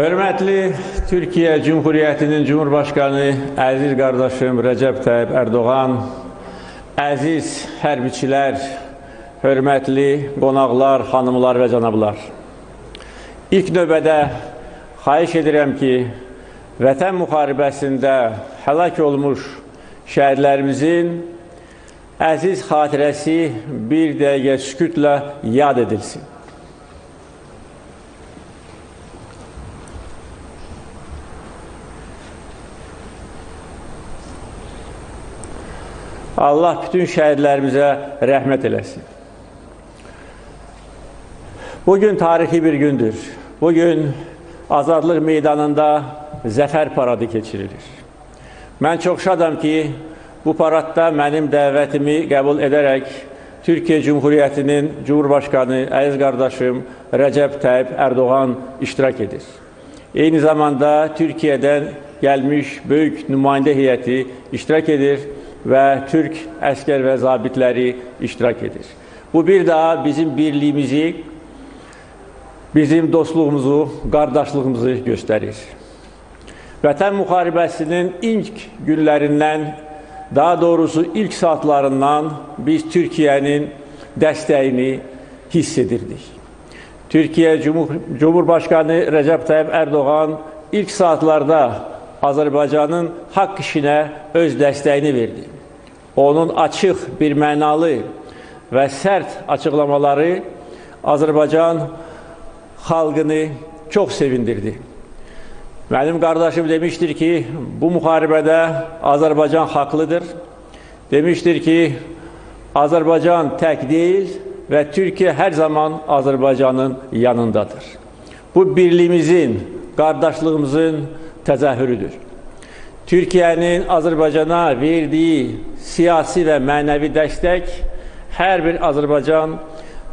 Hörmətli Türkiyə Cümhuriyyətinin Cumhurbaşqanı əziz qardaşım Rəcəb Tayyib Ərdoğan, əziz hərbiçilər, hörmətli qonaqlar, xanımlar və cənablar. İlk növbədə xahiş edirəm ki, Vətən müharibəsində həlak olmuş şəhidlərimizin əziz xatirəsi bir dəqiqə sükutla yad edilsin. Allah bütün şəhidlərimizə rəhmət eləsin. Bugün tarixi bir gündür. Bugün Azadlıq meydanında zəfər paradı keçirilir. Mən çox şadam ki, bu paradda mənim dəvətimi qəbul edərək Türkiyə Cümhuriyyətinin Cumhurbaşqanı əziz qardaşım Rəcəb Tayyib Ərdoğan iştirak edir. Eyni zamanda Türkiyədən gəlmiş böyük nümayəndə heyəti iştirak edir və Türk əskər və zabitləri iştirak edir. Bu bir daha bizim birliyimizi, bizim dostluğumuzu, qardaşlığımızı göstərir. Vətən müharibəsinin ilk günlərindən, daha doğrusu ilk saatlarından biz Türkiyənin dəstəyini hiss edirdik. Türkiyə Cumhur Cumhurbaşqanı Rəcəb Tayyib Ərdoğan ilk saatlarda Azərbaycanın haqq işinə öz dəstəyini verdi. Onun açıq, bir mənalı və sərt açıqlamaları Azərbaycan xalqını çox sevindirdi. Mənim qardaşım demişdir ki, bu müharibədə Azərbaycan haqlıdır. Demişdir ki, Azərbaycan tək deyil və Türkiyə hər zaman Azərbaycanın yanındadır. Bu birliyimizin, qardaşlığımızın təzahürüdür. Türkiyənin Azərbaycana verdiyi siyasi və mənəvi dəstək hər bir Azərbaycan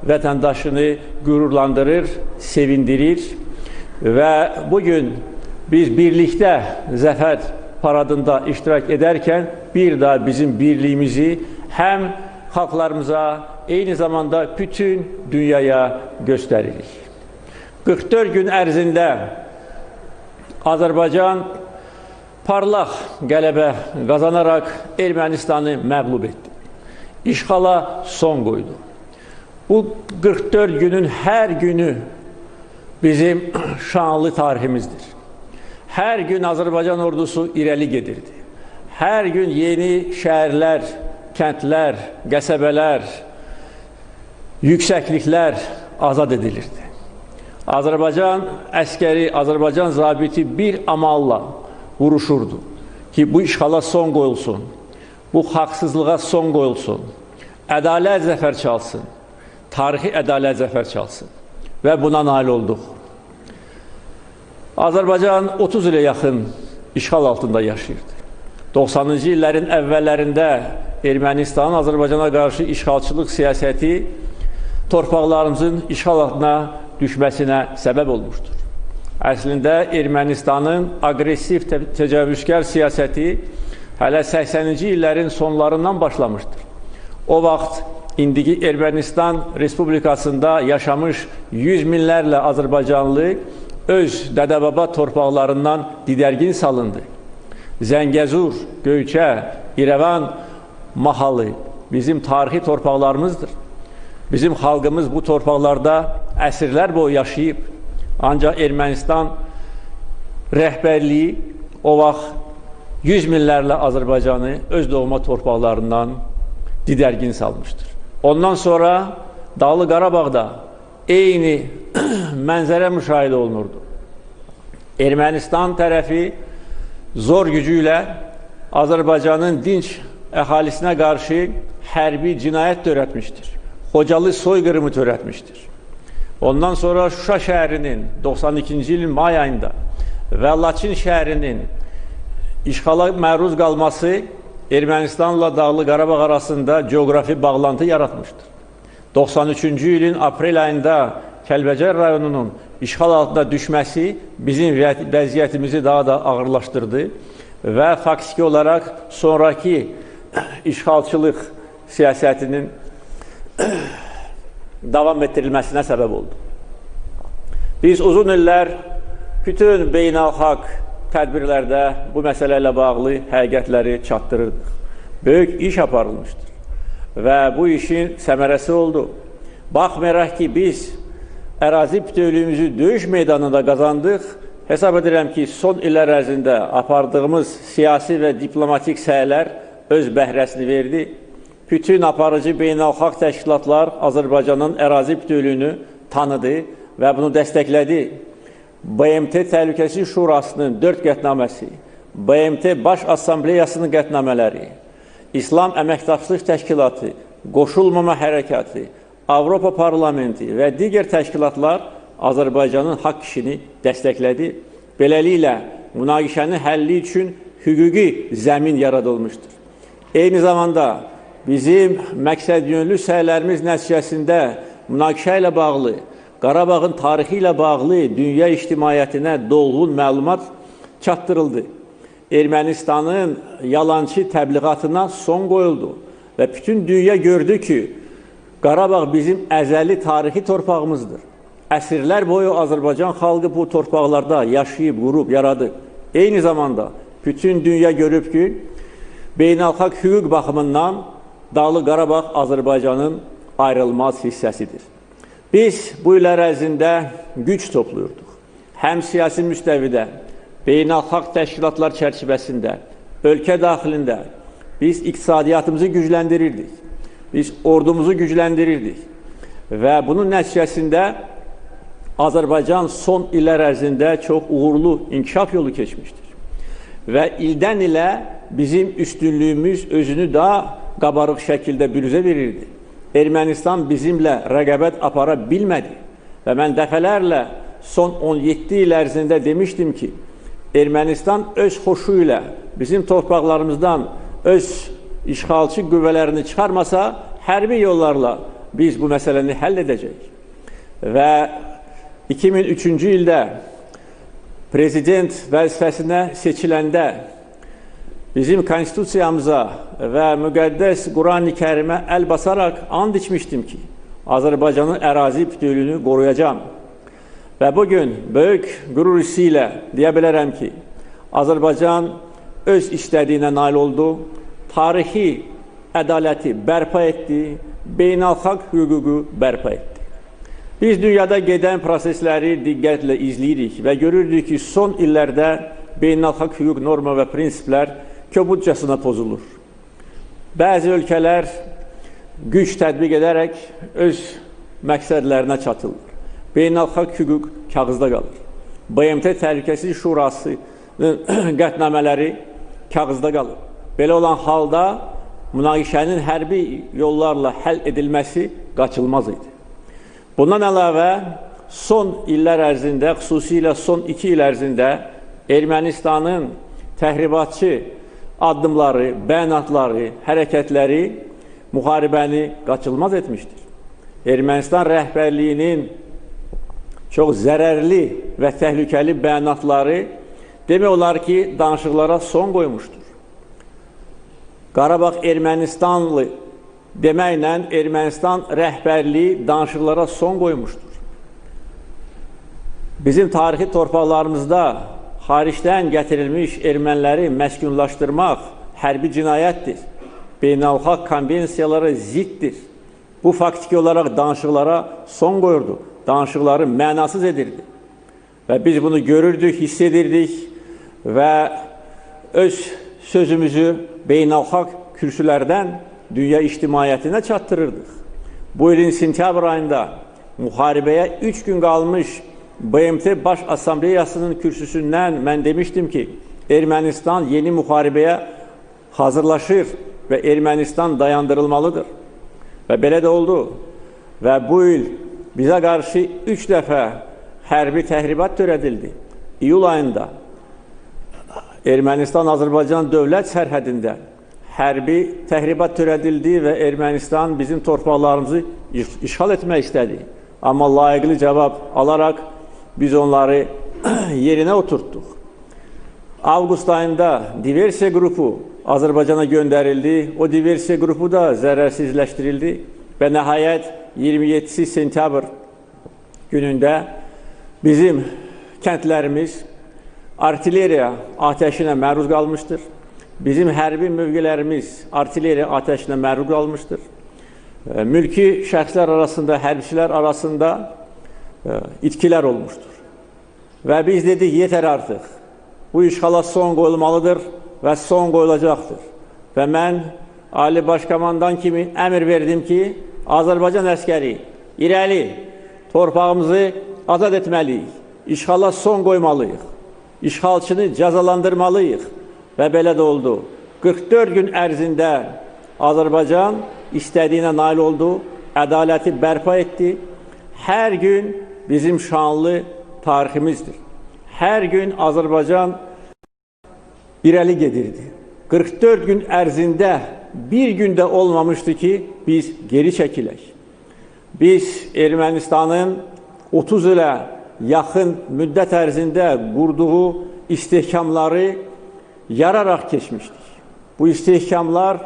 vətəndaşını qürurlandırır, sevindirir və bugün biz birlikdə zəfər paradında iştirak edərkən bir daha bizim birliyimizi həm xalqlarımıza, eyni zamanda bütün dünyaya göstəririk. 44 gün ərzində Azərbaycan parlaq qələbə qazanaraq Ermənistanı məğlub etdi. İşğala son qoydu. Bu 44 günün hər günü bizim şanlı tariximizdir. Hər gün Azərbaycan ordusu irəli gedirdi. Hər gün yeni şəhərlər, kəndlər, qəsəbələr, yüksəkliklər azad edilirdi. Azərbaycan əskəri, Azərbaycan zabiti bir amalla vuruşurdu ki, bu işğala son qoyulsun, bu haqsızlığa son qoyulsun, ədalət zəfər çalsın, tarixi ədalət zəfər çalsın və buna nail olduq. Azərbaycan 30 ilə yaxın işğal altında yaşayırdı. 90-cı illərin əvvəllərində Ermənistanın Azərbaycana qarşı işğalçılıq siyasəti torpaqlarımızın işğal altına düşməsinə səbəb olmuşdur. Əslində Ermənistanın aqressiv təcavüzkar siyasəti hələ 80-ci illərin sonlarından başlamışdır. O vaxt indiki Ermənistan Respublikasında yaşamış yüz minlərlə Azərbaycanlı öz dədəbaba torpaqlarından didərgin salındı. Zəngəzur, Göyçə, İrəvan mahalı bizim tarixi torpaqlarımızdır. Bizim xalqımız bu torpaqlarda əsrlər boyu yaşayıb. Ancaq Ermənistan rəhbərliyi o vaxt yüz minlərlə Azərbaycanı öz doğma torpaqlarından didərgin salmışdır. Ondan sonra Dağlı Qarabağda eyni mənzərə müşahidə olunurdu. Ermənistan tərəfi zor gücü ilə Azərbaycanın dinç əhalisinə qarşı hərbi cinayət törətmişdir. Xocalı soyqırımı törətmişdir. Ondan sonra Şuşa şəhərinin 92-ci ilin may ayında və Laçin şəhərinin işğala məruz qalması Ermənistanla Dağlı Qarabağ arasında coğrafi bağlantı yaratmışdır. 93-cü ilin aprel ayında Kəlbəcər rayonunun işğal altında düşməsi bizim vəziyyətimizi daha da ağırlaşdırdı və faktiki olaraq sonraki işğalçılıq siyasətinin davam etdirilməsinə səbəb oldu. Biz uzun illər bütün beynəlxalq tədbirlərdə bu məsələ ilə bağlı həqiqətləri çatdırırdıq. Böyük iş aparılmışdır və bu işin səmərəsi oldu. Baxmayaraq ki, biz ərazi bütövlüyümüzü döyüş meydanında qazandıq, hesab edirəm ki, son illər ərzində apardığımız siyasi və diplomatik səylər öz bəhrəsini verdi. Bütün aparıcı beynəlxalq təşkilatlar Azərbaycanın ərazi bütövlüyünü tanıdı və bunu dəstəklədi. BMT Təhlükəsizlik Şurasının 4 qətnaməsi, BMT Baş Assambleyasının qətnamələri, İslam Əməkdaşlıq Təşkilatı, Qoşulmama Hərəkatı, Avropa Parlamenti və digər təşkilatlar Azərbaycanın haqq işini dəstəklədi. Beləliklə, münaqişənin həlli üçün hüquqi zəmin yaradılmışdır. Eyni zamanda bizim məqsəd yönlü səylərimiz nəticəsində münaqişə ilə bağlı Qarabağın tarixi ilə bağlı dünya ictimaiyyətinə dolğun məlumat çatdırıldı. Ermənistanın yalançı təbliğatına son qoyuldu və bütün dünya gördü ki, Qarabağ bizim əzəli tarixi torpağımızdır. Əsrlər boyu Azərbaycan xalqı bu torpaqlarda yaşayıb, qurub, yaradıb. Eyni zamanda bütün dünya görüb ki, beynəlxalq hüquq baxımından Dağlı Qarabağ Azərbaycanın ayrılmaz hissəsidir. Biz bu il ərzində güc topluyurduq. Həm siyasi müstəvidə, beynəlxalq təşkilatlar çərçivəsində, ölkə daxilində biz iqtisadiyyatımızı gücləndirirdik. Biz ordumuzu gücləndirirdik. Və bunun nəticəsində Azərbaycan son illər ərzində çox uğurlu inkişaf yolu keçmişdir. Və ildən ilə bizim üstünlüyümüz özünü daha qabarıq şəkildə bürüzə verirdi. Ermənistan bizimlə rəqabət apara bilmədi və mən dəfələrlə son 17 il ərzində demişdim ki, Ermənistan öz xoşu ilə bizim torpaqlarımızdan öz işğalçı qüvvələrini çıxarmasa, hərbi yollarla biz bu məsələni həll edəcəyik. Və 2003-cü ildə prezident vəzifəsinə seçiləndə bizim konstitusiyamıza və müqəddəs Qurani Kərimə əl basaraq and içmişdim ki, Azərbaycanın ərazi bütövlüyünü qoruyacağam. Və bugün böyük qürur hissi ilə deyə bilərəm ki, Azərbaycan öz istədiyinə nail oldu, tarixi ədaləti bərpa etdi, beynəlxalq hüququ bərpa etdi. Biz dünyada gedən prosesləri diqqətlə izləyirik və görürdük ki, son illərdə beynəlxalq hüquq norma və prinsiplər kobudcasına pozulur. Bəzi ölkələr güc tətbiq edərək öz məqsədlərinə çatırlar. Beynəlxalq hüquq kağızda qalır. BMT Təhlükəsizlik Şurasının qətnamələri kağızda qalır. Belə olan halda münaqişənin hərbi yollarla həll edilməsi qaçılmaz idi. Bundan əlavə, son illər ərzində, xüsusilə son iki il ərzində Ermənistanın təhribatçı addımları, bəyanatları, hərəkətləri müharibəni qaçılmaz etmişdir. Ermənistan rəhbərliyinin çox zərərli və təhlükəli bəyanatları demək olar ki, danışıqlara son qoymuşdur. Qarabağ Ermənistanlı deməklə Ermənistan rəhbərliyi danışıqlara son qoymuşdur. Bizim tarixi torpaqlarımızda xaricdən gətirilmiş erməniləri məskunlaşdırmaq hərbi cinayətdir. Beynəlxalq konvensiyalara ziddir. Bu faktiki olaraq danışıqlara son qoyurdu. Danışıqları mənasız edirdi. Və biz bunu görürdük, hiss edirdik və öz sözümüzü beynəlxalq kürsülərdən dünya ictimaiyyətinə çatdırırdıq. Bu ilin sentyabr ayında müharibəyə 3 gün qalmış BMT Baş Assambleyasının kürsüsündən mən demişdim ki, Ermənistan yeni müharibəyə hazırlaşır və Ermənistan dayandırılmalıdır. Və belə də oldu. Və bu il bizə qarşı üç dəfə hərbi təhribat törədildi. İyul ayında Ermənistan-Azərbaycan dövlət sərhədində hərbi təhribat törədildi və Ermənistan bizim torpaqlarımızı işğal etmək istədi. Amma layiqli cavab alaraq biz onları yerinə oturtduq. Avqust ayında diversiya qrupu Azərbaycana göndərildi. O diversiya qrupu da zərərsizləşdirildi və nəhayət 27 sentyabr günündə bizim kəndlərimiz artilleriya atəşinə məruz qalmışdır. Bizim hərbi mövqelərimiz artilleriya atəşinə məruz qalmışdır. Mülki şəxslər arasında, hərbçilər arasında itkilər olmuşdur. Və biz dedik, yetər artıq. Bu işğala son qoyulmalıdır və son qoyulacaqdır. Və mən Ali Başkomandan kimi əmr verdim ki, Azərbaycan əskəri irəli torpağımızı azad etməliyik. İşğala son qoymalıyıq. İşğalçını cəzalandırmalıyıq. Və belə də oldu. 44 gün ərzində Azərbaycan istədiyinə nail oldu, ədaləti bərpa etdi. Hər gün bizim şanlı tariximizdir. Hər gün Azərbaycan irəli gedirdi. 44 gün ərzində bir gündə olmamışdı ki, biz geri çəkilək. Biz Ermənistanın 30 ilə yaxın müddət ərzində qurduğu istehkamları yararaq keçmişdik. Bu istehkamlar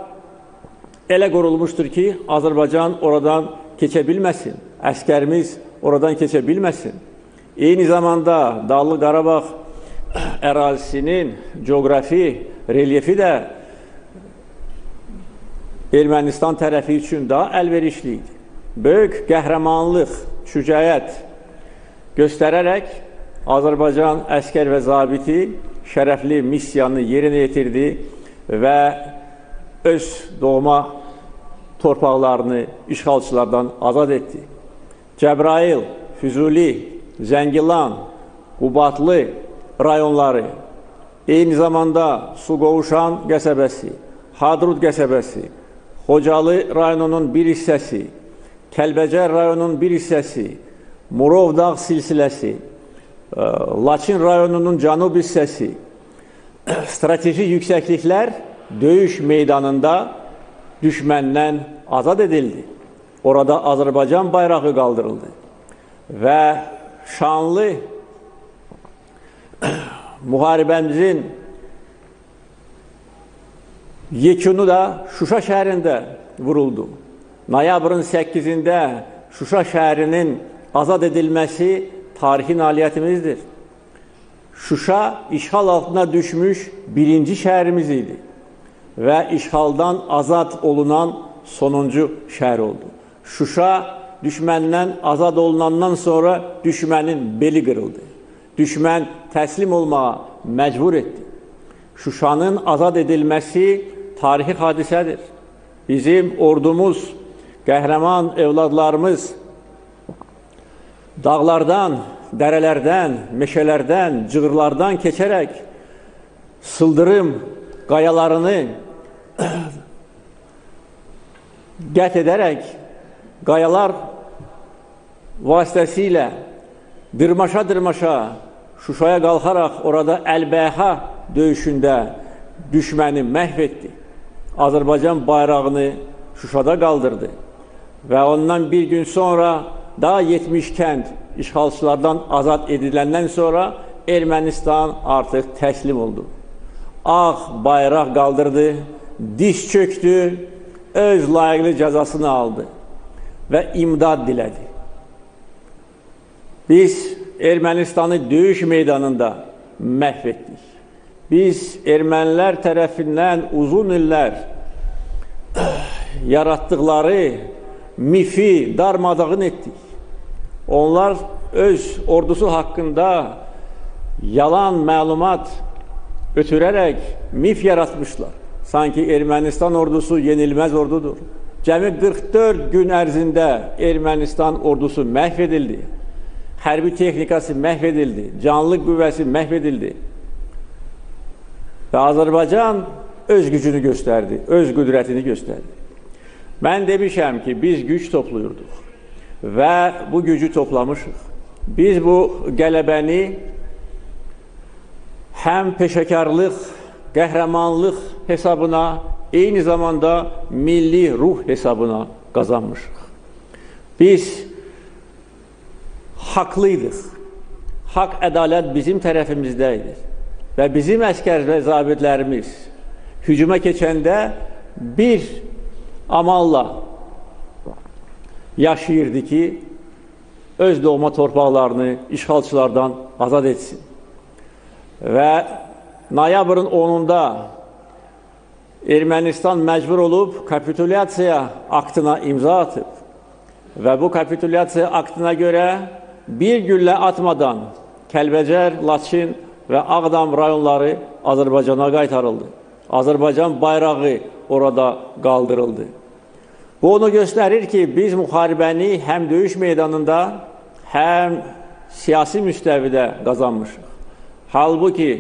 elə qurulmuşdur ki, Azərbaycan oradan keçə bilməsin, əskərimiz oradan keçə bilməsin. Eyni zamanda Dağlı Qarabağ ərazisinin coğrafi relyefi də Ermənistan tərəfi üçün daha əlverişli idi. Böyük qəhrəmanlıq, şücaət göstərərək Azərbaycan əskər və zabiti şərəfli missiyanı yerinə yetirdi və öz doğma torpaqlarını işğalçılardan azad etdi. Cəbrayıl, Füzuli, Zəngilan, Qubadlı rayonları, eyni zamanda Suqovuşan qəsəbəsi, Hadrut qəsəbəsi, Xocalı rayonunun bir hissəsi, Kəlbəcər rayonunun bir hissəsi, Murov dağ silsiləsi, e, Laçın rayonunun cənub hissəsi, strateji yüksəkliklər döyüş meydanında düşməndən azad edildi. Orada Azərbaycan bayrağı qaldırıldı və şanlı müharibəmizin yekunu da Şuşa şəhərində vuruldu. Noyabrın 8-də Şuşa şəhərinin azad edilməsi tarixi nailiyyətimizdir. Şuşa işğal altına düşmüş birinci şəhərimiz idi və işğaldan azad olunan sonuncu şəhər oldu. Şuşa düşməndən azad olunandan sonra düşmənin beli qırıldı. Düşmən təslim olmağa məcbur etdi. Şuşanın azad edilməsi tarixi hadisədir. Bizim ordumuz, qəhrəman evladlarımız dağlardan, dərələrdən, meşələrdən, cığırlardan keçərək sıldırım qayalarını qət edərək qayalar vasitəsilə dırmaşa-dırmaşa Şuşaya qalxaraq orada Əlbəha döyüşündə düşməni məhv etdi. Azərbaycan bayrağını Şuşada qaldırdı və ondan bir gün sonra daha 70 kənd işğalçılardan azad ediləndən sonra Ermənistan artıq təslim oldu. Ağ bayraq qaldırdı, diş çöktü, öz layiqli cəzasını aldı və imdad dilədi. Biz Ermənistanı döyüş meydanında məhv etdik. Biz ermənilər tərəfindən uzun illər yaratdıqları mifi darmadağın etdik. Onlar öz ordusu haqqında yalan məlumat ötürərək mif yaratmışlar. Sanki Ermənistan ordusu yenilməz ordudur. Cəmi 44 gün ərzində Ermənistan ordusu məhv edildi hərbi texnikası məhv edildi, canlı qüvvəsi məhv edildi. Və Azərbaycan öz gücünü göstərdi, öz qüdrətini göstərdi. Mən demişəm ki, biz güc toplayırdıq və bu gücü toplamışıq. Biz bu qələbəni həm peşəkarlıq, qəhrəmanlıq hesabına, eyni zamanda milli ruh hesabına qazanmışıq. Biz haqlıydıq. Haqq, ədalət bizim tərəfimizdə idi. Və bizim əskər və zabitlərimiz hücuma keçəndə bir amalla yaşayırdı ki, öz doğma torpaqlarını işğalçılardan azad etsin. Və noyabrın 10-da Ermənistan məcbur olub kapitulyasiya aktına imza atıb və bu kapitulyasiya aktına görə bir güllə atmadan Kəlbəcər, Laçin və Ağdam rayonları Azərbaycana qaytarıldı. Azərbaycan bayrağı orada qaldırıldı. Bu onu göstərir ki, biz müharibəni həm döyüş meydanında, həm siyasi müstəvidə qazanmışıq. Halbuki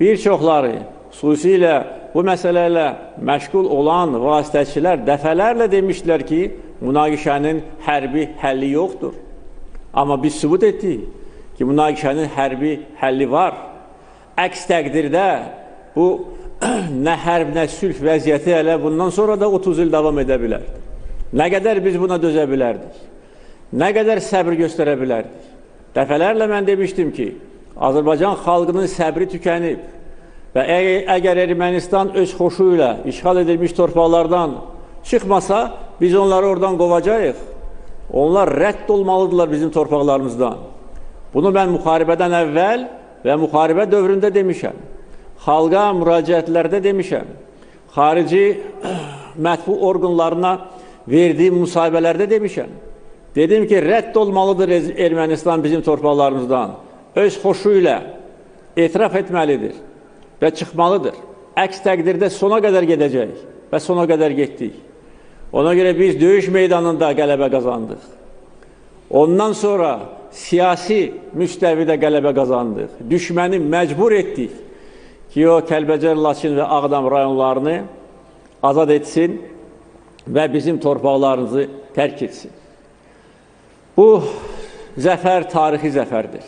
bir çoxları, xüsusilə bu məsələlə məşğul olan vasitəçilər dəfələrlə demişdilər ki, münaqişənin hərbi həlli yoxdur. Amma biz sübut etdik ki, münaqişənin hərbi həlli var. Əks təqdirdə bu nə hərb, nə sülh vəziyyəti hələ bundan sonra da 30 il davam edə bilər. Nə qədər biz buna dözə bilərdik? Nə qədər səbr göstərə bilərdik? Dəfələrlə mən demişdim ki, Azərbaycan xalqının səbri tükənib və əgər, Ermənistan öz xoşu ilə işğal edilmiş torpaqlardan çıxmasa, biz onları oradan qovacağıq. Onlar rədd olmalıdırlar bizim torpaqlarımızdan. Bunu mən müharibədən əvvəl və müharibə dövründə demişəm. Xalqa müraciətlərdə demişəm. Xarici mətbu orqanlarına verdiyim müsahibələrdə demişəm. Dedim ki, rədd olmalıdır Ermənistan bizim torpaqlarımızdan. Öz xoşu ilə etiraf etməlidir və çıxmalıdır. Əks təqdirdə sona qədər gedəcək və sona qədər getdik. Ona görə biz döyüş meydanında qələbə qazandıq. Ondan sonra siyasi müstəvidə qələbə qazandıq. Düşməni məcbur etdik ki, o Kəlbəcər, Laçin və Ağdam rayonlarını azad etsin və bizim torpaqlarımızı tərk etsin. Bu zəfər tarixi zəfərdir.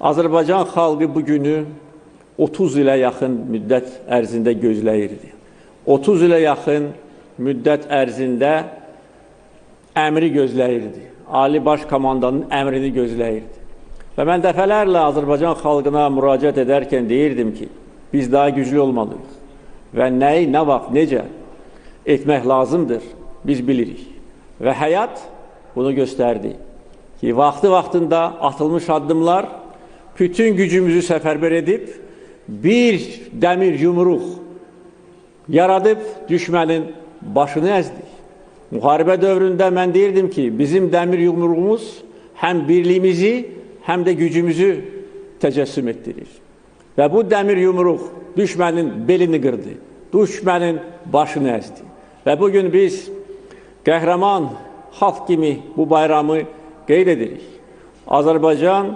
Azərbaycan xalqı bu günü 30 ilə yaxın müddət ərzində gözləyirdi. 30 ilə yaxın müddət ərzində əmri gözləyirdi. Ali Baş Komandanın əmrini gözləyirdi. Və mən dəfələrlə Azərbaycan xalqına müraciət edərkən deyirdim ki, biz daha güclü olmalıyıq və nəyi, nə vaxt, necə etmək lazımdır, biz bilirik. Və həyat bunu göstərdi ki, vaxtı-vaxtında atılmış addımlar bütün gücümüzü səfərbər edib, bir dəmir yumruq yaradıb düşmənin başını əzdik. Müharibə dövründə mən deyirdim ki, bizim dəmir yumruğumuz həm birliyimizi, həm də gücümüzü təcəssüm etdirir. Və bu dəmir yumruq düşmənin belini qırdı, düşmənin başını əzdi. Və bugün biz qəhrəman xalq kimi bu bayramı qeyd edirik. Azərbaycan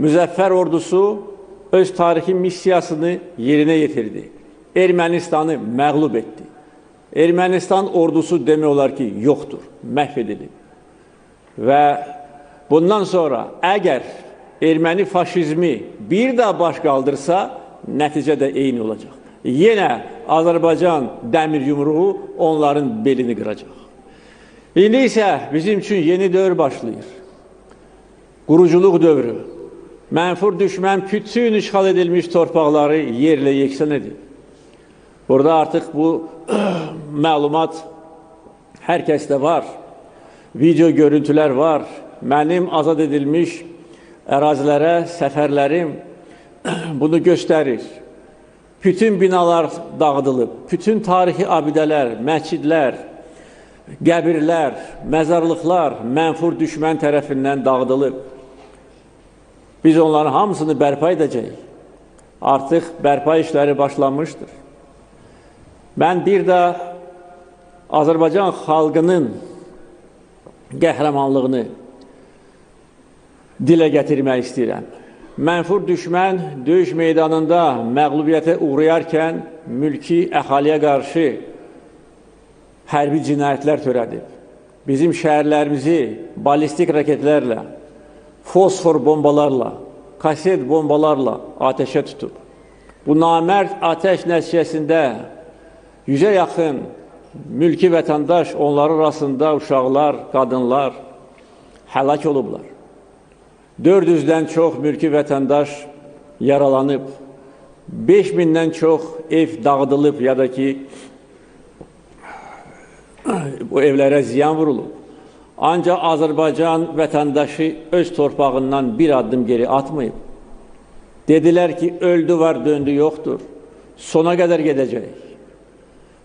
müzəffər ordusu öz tarixi missiyasını yerinə yetirdi. Ermənistanı məğlub etdi. Ermənistan ordusu demək olar ki, yoxdur, məhv edilib. Və bundan sonra əgər erməni faşizmi bir daha baş qaldırsa, nəticə də eyni olacaq. Yenə Azərbaycan dəmir yumruğu onların belini qıracaq. İndi isə bizim üçün yeni dövr başlayır. Quruculuq dövrü. Mənfur düşmən bütün işğal edilmiş torpaqları yerlə yeksan edib. Burada artıq bu məlumat hər kəsdə var. Video görüntülər var. Mənim azad edilmiş ərazilərə səfərlərim bunu göstərir. Bütün binalar dağıdılıb, bütün tarixi abidələr, məscidlər, qəbirlər, məzarlıqlar mənfur düşmən tərəfindən dağıdılıb. Biz onların hamısını bərpa edəcəyik. Artıq bərpa işləri başlanmışdır. Mən bir də Azərbaycan xalqının qəhrəmanlığını dilə gətirmək istəyirəm. Mənfur düşmən döyüş meydanında məğlubiyyətə uğrayarkən mülki əhaliyə qarşı hərbi cinayətlər törədib. Bizim şəhərlərimizi ballistik raketlərlə, fosfor bombalarla, kaset bombalarla ateşə tutub. Bu namərd ateş nəticəsində yüzə yaxın mülki vətəndaş, onların arasında uşaqlar, qadınlar həlak olublar. 400-dən çox mülki vətəndaş yaralanıb, 5000-dən çox ev dağıdılıb ya da ki, bu evlərə ziyan vurulub. Ancaq Azərbaycan vətəndaşı öz torpağından bir addım geri atmayıb. Dedilər ki, öldü var, döndü yoxdur. Sona qədər gedəcək.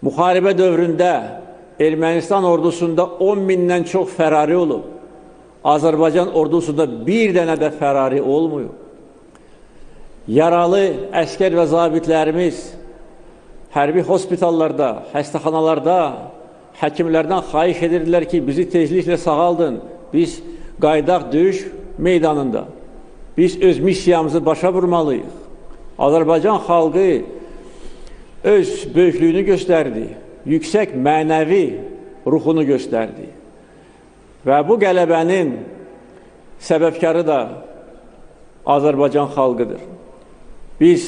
Müharibə dövründə Ermənistan ordusunda 10 mindən çox fərari olub. Azərbaycan ordusunda bir dənə də fərari olmuyor. Yaralı əskər və zabitlərimiz hərbi hospitallarda, xəstəxanalarda həkimlərdən xahiş edirdilər ki, bizi tezliklə sağaldın. Biz qaydaq döyüş meydanında. Biz öz missiyamızı başa vurmalıyıq. Azərbaycan xalqı öz böyüklüyünü göstərdi. Yüksək mənəvi ruhunu göstərdi. Və bu qələbənin səbəbkarı da Azərbaycan xalqıdır. Biz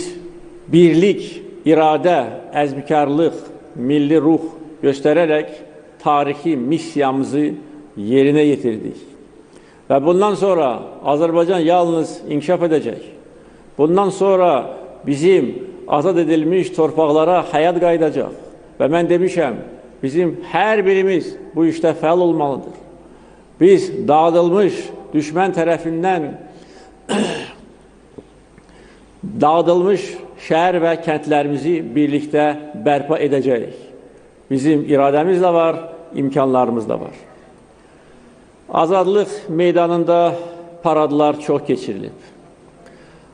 birlik, iradə, əzmkarlıq, milli ruh göstərərək tarixi missiyamızı yerinə yetirdik. Və bundan sonra Azərbaycan yalnız inkişaf edəcək. Bundan sonra bizim azad edilmiş torpaqlara həyat qayıdacaq. Və mən demişəm, bizim hər birimiz bu işdə fəal olmalıdır. Biz dağıdılmış düşmən tərəfindən dağıdılmış şəhər və kəndlərimizi birlikdə bərpa edəcəyik. Bizim iradəmiz də var, imkanlarımız da var. Azadlıq meydanında paradlar çox keçirilib.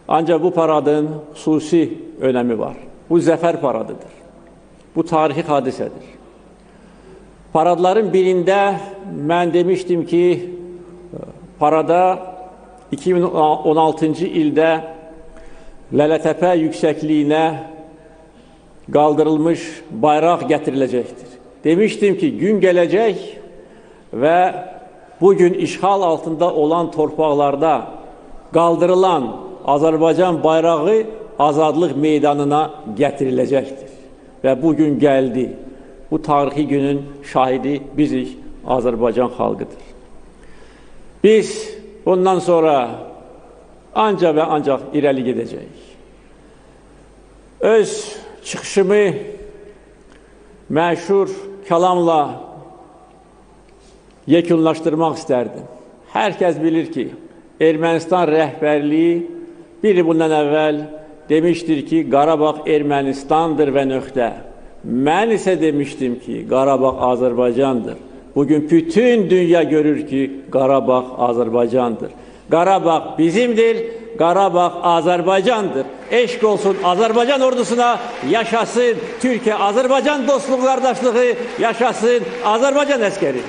Ancaq bu paradın xüsusi önəmi var. Bu zəfər paradıdır. Bu tarixi hadisədir. Paradların birində mən demişdim ki, parada 2016-cı ildə Lələtəpə yüksəkliyinə qaldırılmış bayraq gətiriləcəkdir. Demişdim ki, gün gələcək və bugün işğal altında olan torpaqlarda qaldırılan Azərbaycan bayrağı azadlıq meydanına gətiriləcəkdir. Və bu gün gəldi. Bu tarixi günün şahidi bizik, Azərbaycan xalqıdır. Biz bundan sonra ancaq və ancaq irəli gedəcəyik. Öz çıxışımı məşhur kəlamla yekunlaşdırmaq istərdim. Hər kəs bilir ki, Ermənistan rəhbərliyi bir bundan əvvəl demişdir ki, Qarabağ Ermənistandır və nöqtə. Mən isə demişdim ki, Qarabağ Azərbaycandır. Bugün bütün dünya görür ki, Qarabağ Azərbaycandır. Qarabağ bizimdir, Karabağ Azerbaycan'dır. Eşk olsun Azerbaycan ordusuna yaşasın Türkiye Azerbaycan dostluğu kardeşliği yaşasın Azerbaycan askeri.